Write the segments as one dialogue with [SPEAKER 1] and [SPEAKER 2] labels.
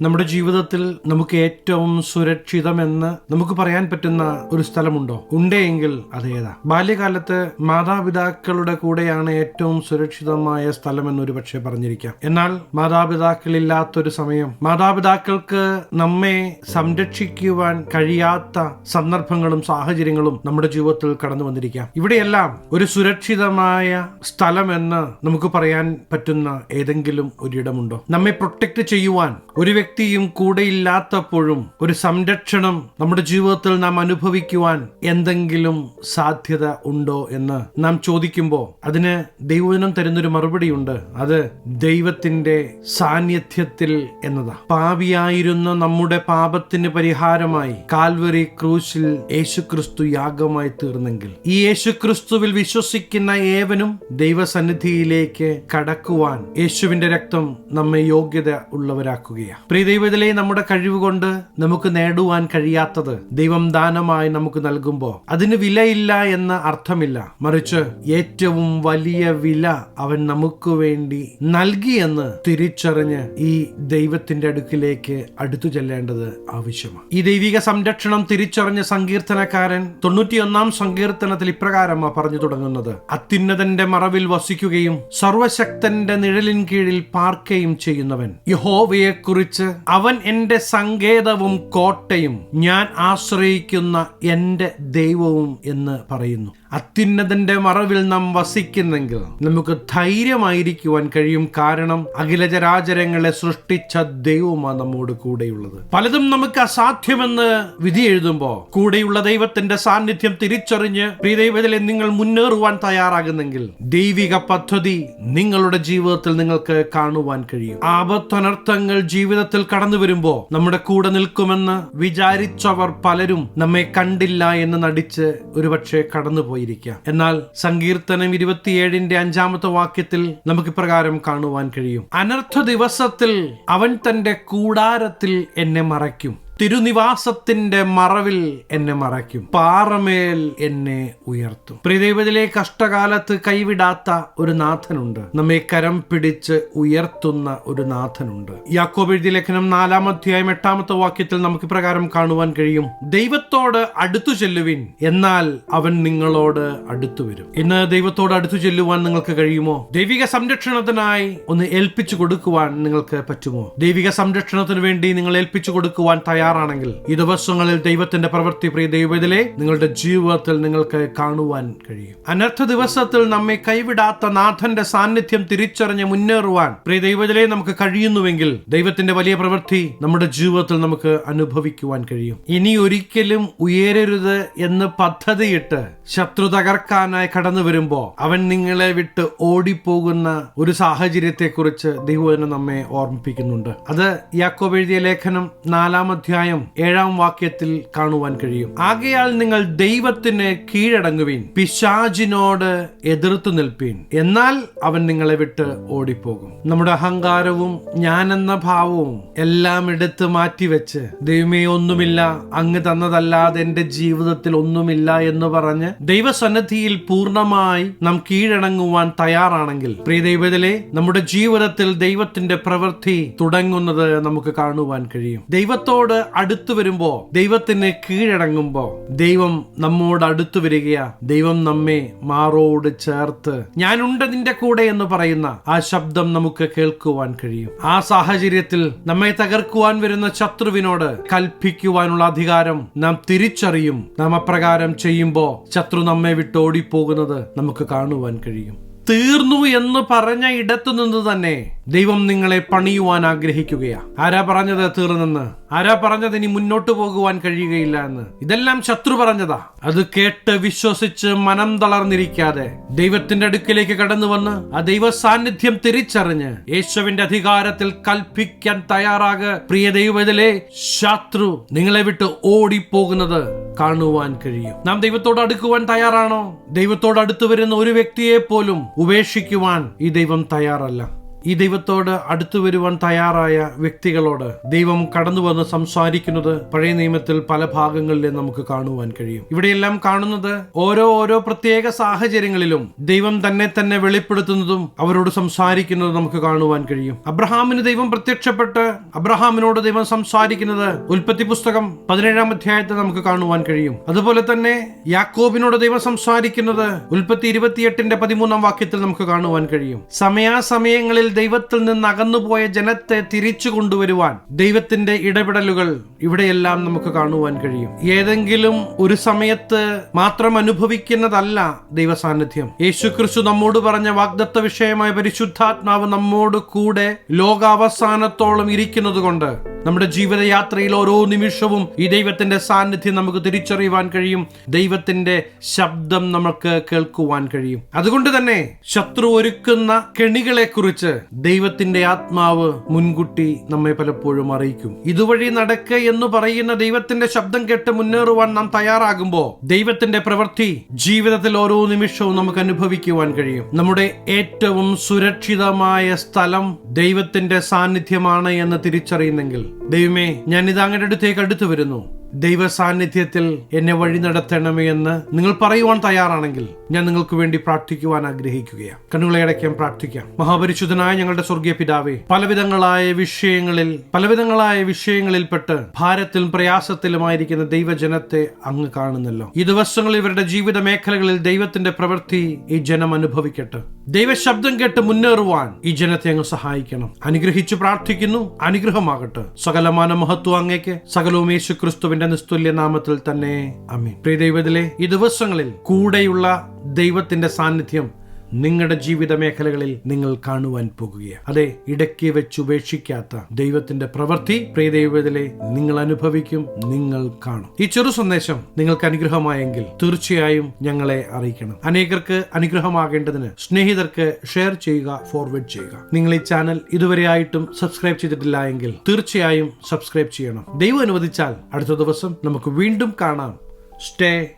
[SPEAKER 1] നമ്മുടെ ജീവിതത്തിൽ നമുക്ക് ഏറ്റവും സുരക്ഷിതമെന്ന് നമുക്ക് പറയാൻ പറ്റുന്ന ഒരു സ്ഥലമുണ്ടോ? ഉണ്ടെങ്കിൽ അതേതാ ബാല്യകാലത്ത് മാതാപിതാക്കളുടെ കൂടെയാണ് ഏറ്റവും സുരക്ഷിതമായ സ്ഥലമെന്ന് ഒരു പക്ഷേ പറഞ്ഞിരിക്കാം. എന്നാൽ മാതാപിതാക്കളില്ലാത്തൊരു സമയം മാതാപിതാക്കൾക്ക് നമ്മെ സംരക്ഷിക്കുവാൻ കഴിയാത്ത സന്ദർഭങ്ങളും സാഹചര്യങ്ങളും നമ്മുടെ ജീവിതത്തിൽ കടന്നു വന്നിരിക്കാം. ഇവിടെയെല്ലാം ഒരു സുരക്ഷിതമായ സ്ഥലമെന്ന് നമുക്ക് പറയാൻ പറ്റുന്ന ഏതെങ്കിലും ഒരിടമുണ്ടോ? നമ്മെ പ്രൊട്ടക്ട് ചെയ്യുവാൻ ഒരു വ്യക്തിയും കൂടെയില്ലാത്തപ്പോഴും ഒരു സംരക്ഷണം നമ്മുടെ ജീവിതത്തിൽ നാം അനുഭവിക്കുവാൻ എന്തെങ്കിലും സാധ്യത ഉണ്ടോ എന്ന് നാം ചോദിക്കുമ്പോൾ അതിന് ദൈവജനം തരുന്നൊരു മറുപടിയുണ്ട്. അത് ദൈവത്തിന്റെ സാന്നിധ്യത്തിൽ എന്നതാ. പാപിയായിരുന്ന നമ്മുടെ പാപത്തിന് പരിഹാരമായി കാൽവറി ക്രൂശിൽ യേശുക്രിസ്തു യാഗമായി തീർന്നെങ്കിൽ ഈ യേശുക്രിസ്തുവിൽ വിശ്വസിക്കുന്ന ഏവനും ദൈവസന്നിധിയിലേക്ക് കടക്കുവാൻ യേശുവിന്റെ രക്തം നമ്മെ യോഗ്യത ഉള്ളവരാക്കുകയാണ് പ്രിയ ദൈവത്തിലെ നമ്മുടെ കഴിവ് കൊണ്ട് നമുക്ക് നേടുവാൻ കഴിയാത്തത് ദൈവം ദാനമായി നമുക്ക് നൽകുമ്പോൾ അതിന് വിലയില്ല എന്ന അർത്ഥമില്ല. മറിച്ച് ഏറ്റവും വലിയ വില അവൻ നമുക്ക് വേണ്ടി നൽകിയെന്ന് തിരിച്ചറിഞ്ഞ് ഈ ദൈവത്തിന്റെ അടുക്കിലേക്ക് അടുത്തു ചെല്ലേണ്ടത് ആവശ്യമാണ്. ഈ ദൈവിക സംരക്ഷണം തിരിച്ചറിഞ്ഞ സങ്കീർത്തനക്കാരൻ തൊണ്ണൂറ്റിയൊന്നാം സങ്കീർത്തനത്തിൽ ഇപ്രകാരമാണ് പറഞ്ഞു തുടങ്ങുന്നത്. അത്യുന്നതന്റെ മറവിൽ വസിക്കുകയും സർവശക്തന്റെ നിഴലിൻ കീഴിൽ പാർക്കുകയും ചെയ്യുന്നവൻ. യഹോവയെ കുറിച്ച് അവൻ എന്റെ സങ്കേതവും കോട്ടയും ഞാൻ ആശ്രയിക്കുന്ന എന്റെ ദൈവവും എന്ന് പറയുന്നു. അത്യുന്നതന്റെ മറവിൽ നാം വസിക്കുന്നെങ്കിൽ നമുക്ക് ധൈര്യമായിരിക്കുവാൻ കഴിയും കാരണം അഖിലചരാചരങ്ങളെ സൃഷ്ടിച്ച ദൈവമാണ് നമ്മോട് കൂടെയുള്ളത്. പലതും നമുക്ക് അസാധ്യമെന്ന് വിധി എഴുതുമ്പോ കൂടെയുള്ള ദൈവത്തിന്റെ സാന്നിധ്യം തിരിച്ചറിഞ്ഞ് പ്രിയദൈവത്തിലെ നിങ്ങൾ മുന്നേറുവാൻ തയ്യാറാകുന്നെങ്കിൽ ദൈവിക പദ്ധതി നിങ്ങളുടെ ജീവിതത്തിൽ നിങ്ങൾക്ക് കാണുവാൻ കഴിയും. ആപത്തനർത്ഥങ്ങൾ ജീവിതത്തിൽ കടന്നു വരുമ്പോ നമ്മുടെ കൂടെ നിൽക്കുമെന്ന് വിചാരിച്ചവർ പലരും നമ്മെ കണ്ടില്ല എന്ന് നടിച്ച് ഒരുപക്ഷെ കടന്നുപോയിരിക്കാം. എന്നാൽ സങ്കീർത്തനം ഇരുപത്തിയേഴിന്റെ അഞ്ചാമത്തെ വാക്യത്തിൽ നമുക്ക് ഇപ്രകാരം കാണുവാൻ കഴിയും. അനർത്ഥ ദിവസത്തിൽ അവൻ തന്റെ കൂടാരത്തിൽ എന്നെ മറയ്ക്കും. തിരുനിവാസത്തിന്റെ മറവിൽ എന്നെ മറയ്ക്കും. പാറമേൽ എന്നെ ഉയർത്തും. പ്രിയദൈവത്തിലെ കഷ്ടകാലത്ത് കൈവിടാത്ത ഒരു നാഥനുണ്ട്. നമ്മെ കരം പിടിച്ച് ഉയർത്തുന്ന ഒരു നാഥനുണ്ട്. യാക്കോബ് എഴുതിയ ലേഖനം നാലാം അധ്യായം എട്ടാമത്തെ വാക്യത്തിൽ നമുക്ക് പ്രകാരം കാണുവാൻ കഴിയും. ദൈവത്തോട് അടുത്തു ചെല്ലുവിൻ എന്നാൽ അവൻ നിങ്ങളോട് അടുത്തു വരും. ഇന്ന് ദൈവത്തോട് അടുത്തു ചെല്ലുവാൻ നിങ്ങൾക്ക് കഴിയുമോ? ദൈവിക സംരക്ഷണത്തിനായി ഒന്ന് ഏൽപ്പിച്ചു കൊടുക്കുവാൻ നിങ്ങൾക്ക് പറ്റുമോ? ദൈവിക സംരക്ഷണത്തിന് വേണ്ടി നിങ്ങൾ ഏൽപ്പിച്ചു കൊടുക്കുവാൻ തയ്യാറാണെങ്കിൽ ഈ ദിവസങ്ങളിൽ ദൈവത്തിന്റെ പ്രവൃത്തി പ്രിയ ദൈവത്തിലെ നിങ്ങളുടെ ജീവിതത്തിൽ നിങ്ങൾക്ക് കാണുവാൻ കഴിയും. അനർത്ഥ ദിവസത്തിൽ നമ്മെ കൈവിടാത്ത നാഥന്റെ സാന്നിധ്യം തിരിച്ചറിഞ്ഞ് മുന്നേറുവാൻ പ്രിയ ദൈവത്തിലെ നമുക്ക് കഴിയുന്നുവെങ്കിൽ ദൈവത്തിന്റെ വലിയ പ്രവൃത്തി നമ്മുടെ ജീവിതത്തിൽ നമുക്ക് അനുഭവിക്കുവാൻ കഴിയും. ഇനി ഒരിക്കലും ഉയരരുത് എന്ന് പദ്ധതിയിട്ട് ശത്രു തകർക്കാനായി കടന്നു വരുമ്പോ അവൻ നിങ്ങളെ വിട്ട് ഓടിപ്പോകുന്ന ഒരു സാഹചര്യത്തെ കുറിച്ച് ദൈവം നമ്മെ ഓർമ്മിപ്പിക്കുന്നുണ്ട്. അത് യാക്കോബ് എഴുതിയ ലേഖനം നാലാം അധ്യായം ഏഴാം വാക്യത്തിൽ കാണുവാൻ കഴിയും. ആകയാൽ നിങ്ങൾ ദൈവത്തിന് കീഴടങ്ങുവിൻ പിശാജിനോട് എതിർത്തു നിൽപ്പീൻ എന്നാൽ അവൻ നിങ്ങളെ വിട്ട് ഓടിപ്പോകും. നമ്മുടെ അഹങ്കാരവും ഞാനെന്ന ഭാവവും എല്ലാം എടുത്ത് മാറ്റിവെച്ച് ദൈവമേ ഒന്നുമില്ല അങ്ങ് തന്നതല്ലാതെ എന്റെ ജീവിതത്തിൽ ഒന്നുമില്ല എന്ന് പറഞ്ഞ് ദൈവസന്നിധിയിൽ പൂർണമായി നാം കീഴടങ്ങുവാൻ തയ്യാറാണെങ്കിൽ പ്രിയ ദൈവത്തിലെ നമ്മുടെ ജീവിതത്തിൽ ദൈവത്തിന്റെ പ്രവൃത്തി തുടങ്ങുന്നത് നമുക്ക് കാണുവാൻ കഴിയും. ദൈവത്തോട് അടുത്തു വരുമ്പോ ദൈവത്തിന് കീഴടങ്ങുമ്പോ ദൈവം നമ്മോട് അടുത്തു വരികയാ. ദൈവം നമ്മെ മാറോട് ചേർത്ത് ഞാനുണ്ട് നിന്റെ കൂടെ എന്ന് പറയുന്ന ആ ശബ്ദം നമുക്ക് കേൾക്കുവാൻ കഴിയും. ആ സാഹചര്യത്തിൽ നമ്മെ തകർക്കുവാൻ വരുന്ന ശത്രുവിനോട് കൽപ്പിക്കുവാനുള്ള അധികാരം നാം തിരിച്ചറിയും. നാം അപ്രകാരം ചെയ്യുമ്പോ ശത്രു നമ്മെ വിട്ട് ഓടിപ്പോകുന്നത് നമുക്ക് കാണുവാൻ കഴിയും. തീർന്നു എന്ന് പറഞ്ഞ ഇടത്തു നിന്ന് തന്നെ ദൈവം നിങ്ങളെ പണിയുവാൻ ആഗ്രഹിക്കുകയാ. ആരാ പറഞ്ഞത് തീർന്നെന്ന്? ആരാ പറഞ്ഞത് ഇനി മുന്നോട്ട് പോകുവാൻ കഴിയുകയില്ല എന്ന്? ഇതെല്ലാം ശത്രു പറഞ്ഞതാ. അത് കേട്ട് വിശ്വസിച്ച് മനം തളർന്നിരിക്കാതെ ദൈവത്തിന്റെ അടുക്കിലേക്ക് കടന്നു വന്ന് ആ ദൈവ സാന്നിധ്യം തിരിച്ചറിഞ്ഞ് യേശുവിന്റെ അധികാരത്തിൽ കൽപ്പിക്കാൻ തയ്യാറാക. പ്രിയ ദൈവത്തിലെ ശത്രു നിങ്ങളെ വിട്ട് ഓടിപ്പോകുന്നത് കാണുവാൻ കഴിയും. നാം ദൈവത്തോട് അടുക്കുവാൻ തയ്യാറാണോ? ദൈവത്തോട് അടുത്തു വരുന്ന ഒരു വ്യക്തിയെ പോലും ഉപേക്ഷിക്കുവാൻ ഈ ദൈവം തയ്യാറല്ല. ഈ ദൈവത്തോട് അടുത്തു വരുവാൻ തയ്യാറായ വ്യക്തികളോട് ദൈവം കടന്നു വന്ന് സംസാരിക്കുന്നത് പഴയ നിയമത്തിൽ പല ഭാഗങ്ങളിലും നമുക്ക് കാണുവാൻ കഴിയും. ഇവിടെയെല്ലാം കാണുന്നത് ഓരോ ഓരോ പ്രത്യേക സാഹചര്യങ്ങളിലും ദൈവം തന്നെ തന്നെ വെളിപ്പെടുത്തുന്നതും അവരോട് സംസാരിക്കുന്നതും നമുക്ക് കാണുവാൻ കഴിയും. അബ്രഹാമിന് ദൈവം പ്രത്യക്ഷപ്പെട്ട് അബ്രഹാമിനോട് ദൈവം സംസാരിക്കുന്നത് ഉൽപ്പത്തി പുസ്തകം പതിനേഴാം അധ്യായത്തിൽ നമുക്ക് കാണുവാൻ കഴിയും. അതുപോലെ തന്നെ യാക്കോബിനോട് ദൈവം സംസാരിക്കുന്നത് ഉൽപ്പത്തി ഇരുപത്തിയെട്ടിന്റെ പതിമൂന്നാം വാക്യത്തിൽ നമുക്ക് കാണുവാൻ കഴിയും. സമയാസമയങ്ങളിൽ ദൈവത്തിൽ നിന്ന് അകന്നുപോയ ജനത്തെ തിരിച്ചു കൊണ്ടുവരുവാൻ ദൈവത്തിന്റെ ഇടപെടലുകൾ ഇവിടെയെല്ലാം നമുക്ക് കാണുവാൻ കഴിയും. ഏതെങ്കിലും ഒരു സമയത്ത് മാത്രം അനുഭവിക്കുന്നതല്ല ദൈവസാന്നിധ്യം. യേശുക്രിസ്തു നമ്മോട് പറഞ്ഞ വാഗ്ദത്ത വിഷയമായ പരിശുദ്ധാത്മാവ് നമ്മോട് കൂടെ ലോകാവസാനത്തോളം ഇരിക്കുന്നത് കൊണ്ട് നമ്മുടെ ജീവിതയാത്രയിൽ ഓരോ നിമിഷവും ഈ ദൈവത്തിന്റെ സാന്നിധ്യം നമുക്ക് തിരിച്ചറിയുവാൻ കഴിയും. ദൈവത്തിന്റെ ശബ്ദം നമുക്ക് കേൾക്കുവാൻ കഴിയും. അതുകൊണ്ട് തന്നെ ശത്രു ഒരുക്കുന്ന കെണികളെ കുറിച്ച് ദൈവത്തിന്റെ ആത്മാവ് മുൻകൂട്ടി നമ്മെ പലപ്പോഴും അറിയിക്കും. ഇതുവഴി നടക്ക എന്ന് പറയുന്ന ദൈവത്തിന്റെ ശബ്ദം കേട്ട് മുന്നേറുവാൻ നാം തയ്യാറാകുമ്പോൾ ദൈവത്തിന്റെ പ്രവൃത്തി ജീവിതത്തിൽ ഓരോ നിമിഷവും നമുക്ക് അനുഭവിക്കുവാൻ കഴിയും. നമ്മുടെ ഏറ്റവും സുരക്ഷിതമായ സ്ഥലം ദൈവത്തിന്റെ സാന്നിധ്യമാണ് എന്ന് തിരിച്ചറിയുന്നെങ്കിൽ ദൈവമേ ഞാൻ ഇത് അങ്ങയുടെ അടുത്തേക്ക് അടുത്തു വരുന്നു. ദൈവ സാന്നിധ്യത്തിൽ എന്നെ വഴി നടത്തണമേ എന്ന് നിങ്ങൾ പറയുവാൻ തയ്യാറാണെങ്കിൽ ഞാൻ നിങ്ങൾക്ക് വേണ്ടി പ്രാർത്ഥിക്കുവാൻ ആഗ്രഹിക്കുകയാണ്. കണ്ണുകളെ അടയ്ക്കാൻ പ്രാർത്ഥിക്കാം. മഹാപരിശുദ്ധനായ ഞങ്ങളുടെ സ്വർഗീയ പിതാവേ പലവിധങ്ങളായ വിഷയങ്ങളിൽ പലവിധങ്ങളായ വിഷയങ്ങളിൽ പെട്ട് ഭാരത്തിലും പ്രയാസത്തിലുമായിരിക്കുന്ന ദൈവജനത്തെ അങ്ങ് കാണുന്നല്ലോ. ഈ ദിവസങ്ങളിൽ ഇവരുടെ ജീവിത മേഖലകളിൽ ദൈവത്തിന്റെ പ്രവൃത്തി ഈ ജനം അനുഭവിക്കട്ടെ. ദൈവശബ്ദം കേട്ട് മുന്നേറുവാൻ ഈ ജനത്തെ അങ്ങ് സഹായിക്കണം. അനുഗ്രഹിച്ചു പ്രാർത്ഥിക്കുന്നു അനുഗ്രഹമാകട്ടെ. സകലമാന മഹത്വം അങ്ങേക്ക് സകലവും യേശു ക്രിസ്തുവിന്റെ നിസ്തുല്യ നാമത്തിൽ തന്നെ അമീൻ പ്രിയ ദൈവത്തിലെ ഈ ദിവസങ്ങളിൽ കൂടെയുള്ള ദൈവത്തിന്റെ സാന്നിധ്യം നിങ്ങളുടെ ജീവിത മേഖലകളിൽ നിങ്ങൾ കാണുവാൻ പോകുകയാണ്. അതെ ഇടയ്ക്ക് വെച്ച് ഉപേക്ഷിക്കാത്ത ദൈവത്തിന്റെ പ്രവൃത്തി പ്രിയ ദൈവത്തിലെ നിങ്ങൾ അനുഭവിക്കും നിങ്ങൾ കാണും. ഈ ചെറു സന്ദേശം നിങ്ങൾക്ക് അനുഗ്രഹമായെങ്കിൽ തീർച്ചയായും ഞങ്ങളെ അറിയിക്കണം. അനേകർക്ക് അനുഗ്രഹമാകേണ്ടതിന് സ്നേഹിതർക്ക് ഷെയർ ചെയ്യുക ഫോർവേഡ് ചെയ്യുക. നിങ്ങൾ ഈ ചാനൽ ഇതുവരെ ആയിട്ടും സബ്സ്ക്രൈബ് ചെയ്തിട്ടില്ല എങ്കിൽ തീർച്ചയായും സബ്സ്ക്രൈബ് ചെയ്യണം. ദൈവം അനുവദിച്ചാൽ അടുത്ത ദിവസം നമുക്ക് വീണ്ടും കാണാം. Stay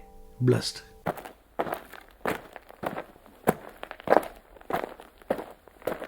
[SPEAKER 1] blessed.